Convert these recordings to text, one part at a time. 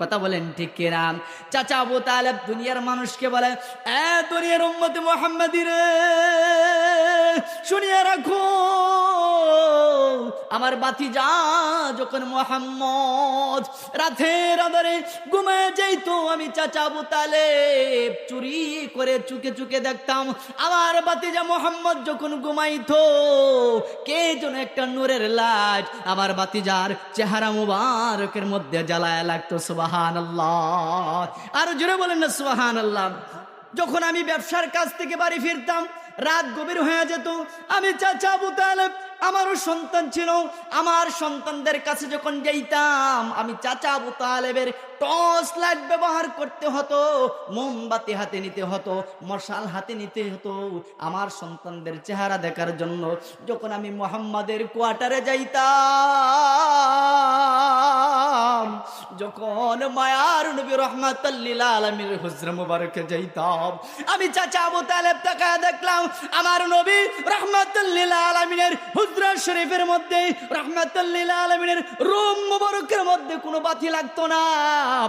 কথা বলেন, ঠিক কিরাম চাচা আবু তালেব দুনিয়ার মানুষকে বলে, এ দুনিয়ার উম্মতি মোহাম্মদিরে শুনিয়ে রাখো। আমার বাতি যা যখন মোহাম্মদ রাতের আধারে ঘুমায় যাইতো আমি চাচা আবু তালেব চুরি করে চুকে চুকে দেখতাম। আমার বাতি যা মোহাম্মদ যখন ঘুমাইতো, কে যেন একটা নূরের লাইট আমার বাতিজার চেহারা মুবারকের মধ্যে জ্বালায় লাগতো সুবাহান আল্লাহ আর জোরে বলেন না সুবাহান আল্লাহ যখন আমি ব্যবসার কাছ থেকে বাড়ি ফিরতাম রাত গভীর হয়ে যেত। আমি চাচা আবু তালেব, আমারও সন্তান ছিল। আমার সন্তানদের কাছে যখন যাইতাম, আমি চাচা আবু তালেবের টর্চ লাইট ব্যবহার করতে হতো, মোমবাতি হাতে নিতে হতো, মশাল হাতে নিতে হতো। আমার সন্তানদের চেহারা দেখার জন্য যখন আমি মোহাম্মদের কোয়ার্টারে যাইতাম যখন মায়ার নবী রহমাতাল্লিল আলমীর হুজরা মুবারকে যাইতাম, আমি চাচা আবু তালেব তাকায় দেখলাম, আমার নবী রহমাতুল্লিল আলমিনের হুজরা শরীফের মধ্যে রহমাতুল্লিল আলমিনের রুম মুবারকের মধ্যে কোনো বাতি লাগতো না।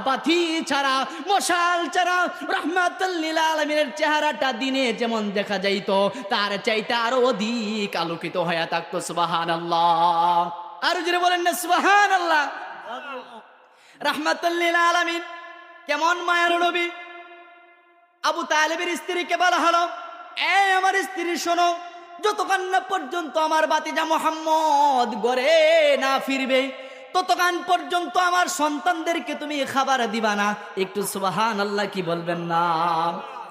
বাতি ছাড়া, মশাল ছাড়া রহমাতুল্লিল আলমিনের চেহারাটা দিনে যেমন দেখা যাইত, তার চাইতে আরও অধিক আলোকিত হয়ে থাকতো সুবাহান আল্লাহ আর যদি বলেন না সুবাহান আল্লাহ রহমাতুল্লিল আলমিন। কেমন মায়ার নবী? আবু তালেবের স্ত্রীকে বলা হলো এ আমার স্ত্রী, শোনো, যতক্ষণ না পর্যন্ত আমার বাতিজা মোহাম্মদ গড়ে না ফিরবে, ততক্ষণ পর্যন্ত আমার সন্তানদেরকে তুমি খাবার দিবা না। একটু সুবাহান আল্লাহ কি বলবেন না?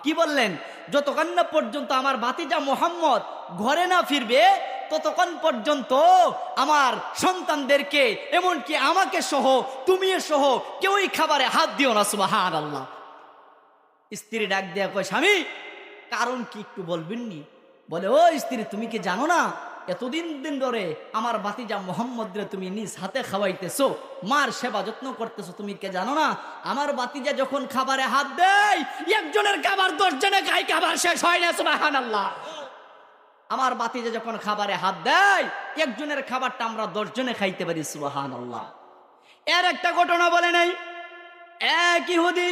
কি বললেন? যতক্ষণ না পর্যন্ত আমার বাতিজা মোহাম্মদ ঘরে না ফিরবে ততক্ষণ পর্যন্ত আমার সন্তানদেরকে, এমনকি আমাকে সহ তুমি সহ কেউই খাবারে হাত দিও না সুবাহান আল্লাহ স্ত্রী ডাক দেয়া কয়, স্বামী, কারণ কি একটু বলবেন নি বলে, ও স্ত্রী, তুমি কি জানো না? এতদিন দিন ধরে আমার বাতিজা মোহাম্মদ রে তুমি নিজ হাতে খাওয়াইতেছো, মার সেবা যত্ন করতেছো, তুমি কে জানো না? আমার বাতিজা যখন খাবারে হাত দেয়, একজনের খাবার দশজনে খাই খাবার শেষ হয় না সুবাহান আল্লাহ আমার বাতিজা যখন খাবারে হাত দেয়, একজনের খাবারটা আমরা দশজনে খাইতে পারি সুবাহান আল্লাহ এর একটা ঘটনা বলে নাই? এক ইহুদি